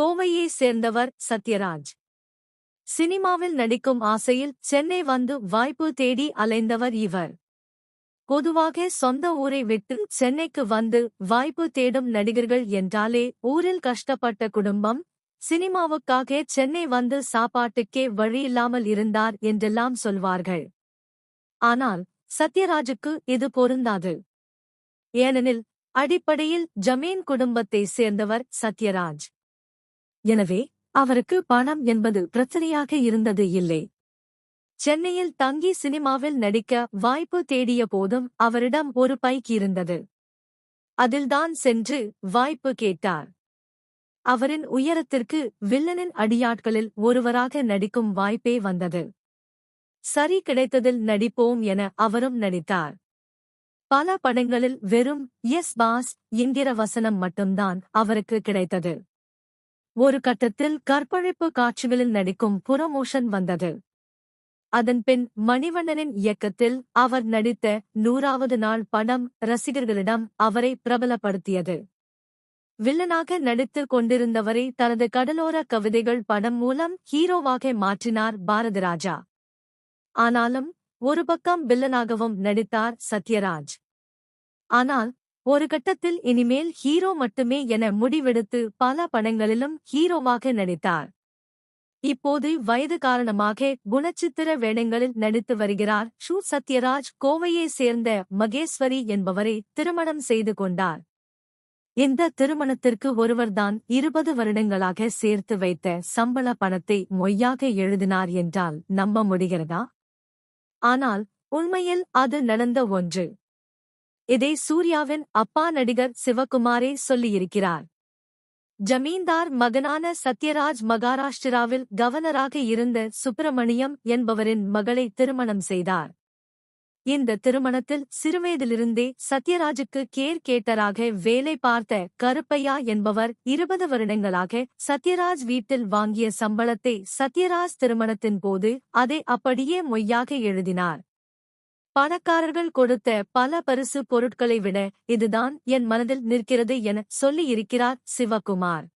கோவையை சேர்ந்தவர் சத்யராஜ். சினிமாவில் நடிக்கும் ஆசையில் சென்னை வந்து வாய்ப்பு தேடி அலைந்தவர் இவர். பொதுவாக சொந்த ஊரை விட்டு சென்னைக்கு வந்து வாய்ப்பு தேடும் நடிகர்கள் என்றாலே ஊரில் கஷ்டப்பட்ட குடும்பம் சினிமாவுக்காக சென்னை வந்து சாப்பாட்டுக்கே வழியில்லாமல் இருந்தார் என்றெல்லாம் சொல்வார்கள். ஆனால் சத்யராஜுக்கு இது பொருந்தாது. ஏனெனில் அடிப்படையில் ஜமீன் குடும்பத்தை சேர்ந்தவர் சத்யராஜ். எனவே அவருக்கு பணம் என்பது பிரச்சனையாக இருந்தது இல்லை. சென்னையில் தங்கி சினிமாவில் நடிக்க வாய்ப்பு தேடிய போதும் அவரிடம் ஒரு பைக் இருந்தது. அதில்தான் சென்று வாய்ப்பு கேட்டார். அவரின் உயரத்திற்கு வில்லனின் அடியாட்களில் ஒருவராக நடிக்கும் வாய்ப்பே வந்தது. சரி கிடைத்ததில் நடிப்போம் என அவரும் நடித்தார். பல படங்களில் வெறும் எஸ் பாஸ் என்கிற வசனம் மட்டும்தான் அவருக்கு கிடைத்தது. ஒரு கட்டத்தில் கற்பழிப்பு காட்சிகளில் நடிக்கும் புரமோஷன் வந்தது. அதன்பின் மணிவண்ணனின் இயக்கத்தில் அவர் நடித்த நூறாவது நாள் படம் ரசிகர்களிடம் அவரை பிரபலப்படுத்தியது. வில்லனாக நடித்துக் கொண்டிருந்தவரை தனது கடலோர கவிதைகள் படம் மூலம் ஹீரோவாக மாற்றினார் பாரதிராஜா. ஆனாலும் ஒரு பக்கம் வில்லனாகவும் நடித்தார் சத்யராஜ். ஆனால் ஒரு கட்டத்தில் இனிமேல் ஹீரோ மட்டுமே என முடிவெடுத்து பல படங்களிலும் ஹீரோவாக நடித்தார். இப்போது வயது காரணமாக குணச்சித்திர வேடங்களில் நடித்து வருகிறார் ஷூ சத்யராஜ். கோவையை சேர்ந்த மகேஸ்வரி என்பவரை திருமணம் செய்து கொண்டார். இந்த திருமணத்திற்கு ஒருவர்தான் இருபது வருடங்களாக சேர்த்து வைத்த சம்பள பணத்தை மொய்யாக எழுதினார் என்றால் நம்ப முடிகிறதா? ஆனால் உண்மையில் அது நடந்த ஒன்று. இதை சூர்யாவின் அப்பா நடிகர் சிவகுமாரே சொல்லியிருக்கிறார். ஜமீன்தார் மகனான சத்யராஜ் மகாராஷ்டிராவில் கவர்னராக இருந்த சுப்பிரமணியம் என்பவரின் மகளை திருமணம் செய்தார். இந்த திருமணத்தில் சிறுவயதிலிருந்தே சத்யராஜுக்கு கேர் கேட்டராக வேலை பார்த்த கருப்பையா என்பவர் இருபது வருடங்களாக சத்யராஜ் வீட்டில் வாங்கிய சம்பளத்தை சத்யராஜ் திருமணத்தின் போது அதை அப்படியே மொய்யாக எழுதினார். பணக்காரர்கள் கொடுத்த பல பரிசு பொருட்களை விட இதுதான் என் மனதில் நிற்கிறது என சொல்லியிருக்கிறார் சிவகுமார்.